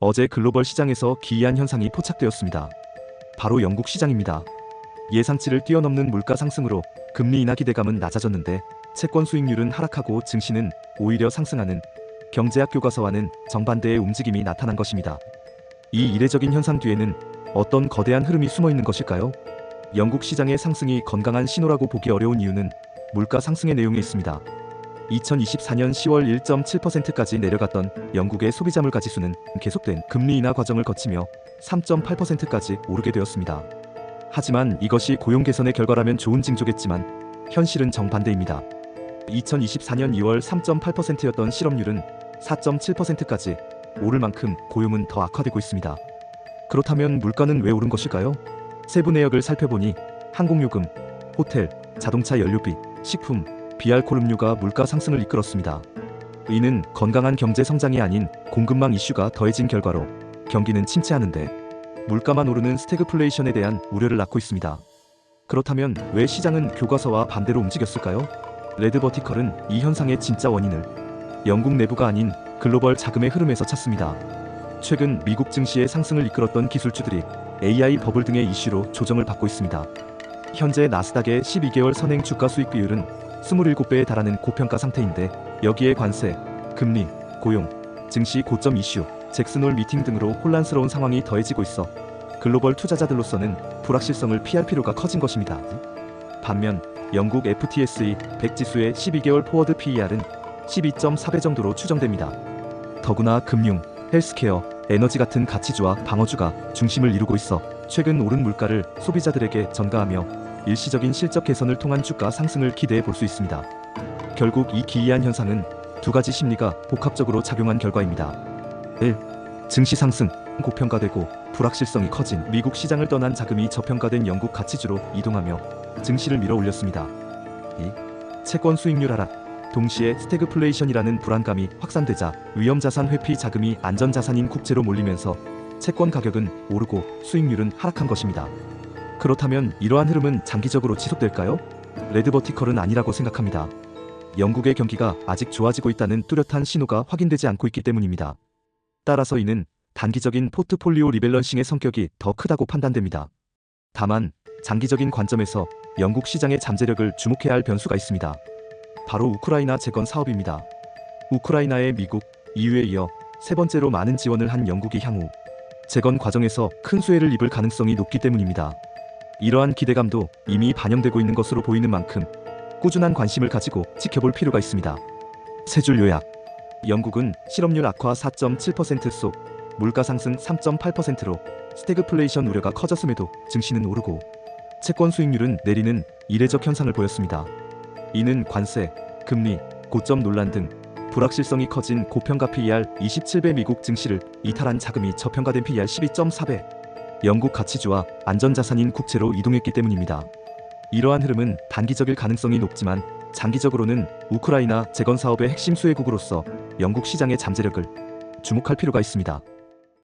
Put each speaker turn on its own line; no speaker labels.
어제 글로벌 시장에서 기이한 현상이 포착되었습니다. 바로 영국 시장입니다. 예상치를 뛰어넘는 물가 상승으로 금리 인하 기대감은 낮아졌는데 채권 수익률은 하락하고 증시는 오히려 상승하는 경제학 교과서와는 정반대의 움직임이 나타난 것입니다. 이 이례적인 현상 뒤에는 어떤 거대한 흐름이 숨어 있는 것일까요? 영국 시장의 상승이 건강한 신호라고 보기 어려운 이유는 물가 상승의 내용에 있습니다. 2024년 10월 1.7%까지 내려갔던 영국의 소비자 물가 지수는 계속된 금리 인하 과정을 거치며 3.8%까지 오르게 되었습니다. 하지만 이것이 고용 개선의 결과라면 좋은 징조겠지만 현실은 정반대입니다. 2024년 2월 3.8%였던 실업률은 4.7%까지 오를 만큼 고용은 더 악화되고 있습니다. 그렇다면 물가는 왜 오른 것일까요? 세부 내역을 살펴보니 항공요금, 호텔, 자동차 연료비, 식품, 비알코올 음료가 물가 상승을 이끌었습니다. 이는 건강한 경제 성장이 아닌 공급망 이슈가 더해진 결과로 경기는 침체하는데 물가만 오르는 스태그플레이션에 대한 우려를 낳고 있습니다. 그렇다면 왜 시장은 교과서와 반대로 움직였을까요? 레드버티컬은 이 현상의 진짜 원인을 영국 내부가 아닌 글로벌 자금의 흐름에서 찾습니다. 최근 미국 증시의 상승을 이끌었던 기술주들이 AI 버블 등의 이슈로 조정을 받고 있습니다. 현재 나스닥의 12개월 선행 주가 수익 비율은 27배에 달하는 고평가 상태인데 여기에 관세, 금리, 고용, 증시 고점 이슈, 잭슨홀 미팅 등으로 혼란스러운 상황이 더해지고 있어 글로벌 투자자들로서는 불확실성을 피할 필요가 커진 것입니다. 반면 영국 FTSE 100 지수의 12개월 포워드 PER은 12.4배 정도로 추정됩니다. 더구나 금융, 헬스케어, 에너지 같은 가치주와 방어주가 중심을 이루고 있어 최근 오른 물가를 소비자들에게 전가하며 일시적인 실적 개선을 통한 주가 상승을 기대해 볼 수 있습니다. 결국 이 기이한 현상은 두 가지 심리가 복합적으로 작용한 결과입니다. 1. 증시 상승, 고평가되고 불확실성이 커진 미국 시장을 떠난 자금이 저평가된 영국 가치주로 이동하며 증시를 밀어 올렸습니다. 2. 채권 수익률 하락, 동시에 스태그플레이션이라는 불안감이 확산되자 위험자산 회피 자금이 안전자산인 국채로 몰리면서 채권 가격은 오르고 수익률은 하락한 것입니다. 그렇다면 이러한 흐름은 장기적으로 지속될까요? 레드 버티컬은 아니라고 생각합니다. 영국의 경기가 아직 좋아지고 있다는 뚜렷한 신호가 확인되지 않고 있기 때문입니다. 따라서 이는 단기적인 포트폴리오 리밸런싱의 성격이 더 크다고 판단됩니다. 다만 장기적인 관점에서 영국 시장의 잠재력을 주목해야 할 변수가 있습니다. 바로 우크라이나 재건 사업입니다. 우크라이나의 미국, EU에 이어 세 번째로 많은 지원을 한 영국이 향후 재건 과정에서 큰 수혜를 입을 가능성이 높기 때문입니다. 이러한 기대감도 이미 반영되고 있는 것으로 보이는 만큼 꾸준한 관심을 가지고 지켜볼 필요가 있습니다. 세 줄 요약. 영국은 실업률 악화 4.7%속 물가 상승 3.8%로 스태그플레이션 우려가 커졌음에도 증시는 오르고 채권 수익률은 내리는 이례적 현상을 보였습니다. 이는 관세, 금리, 고점 논란 등 불확실성이 커진 고평가 PER 27배 미국 증시를 이탈한 자금이 저평가된 PER 12.4배 영국 가치주와 안전자산인 국채로 이동했기 때문입니다. 이러한 흐름은 단기적일 가능성이 높지만 장기적으로는 우크라이나 재건 사업의 핵심 수혜국으로서 영국 시장의 잠재력을 주목할 필요가 있습니다.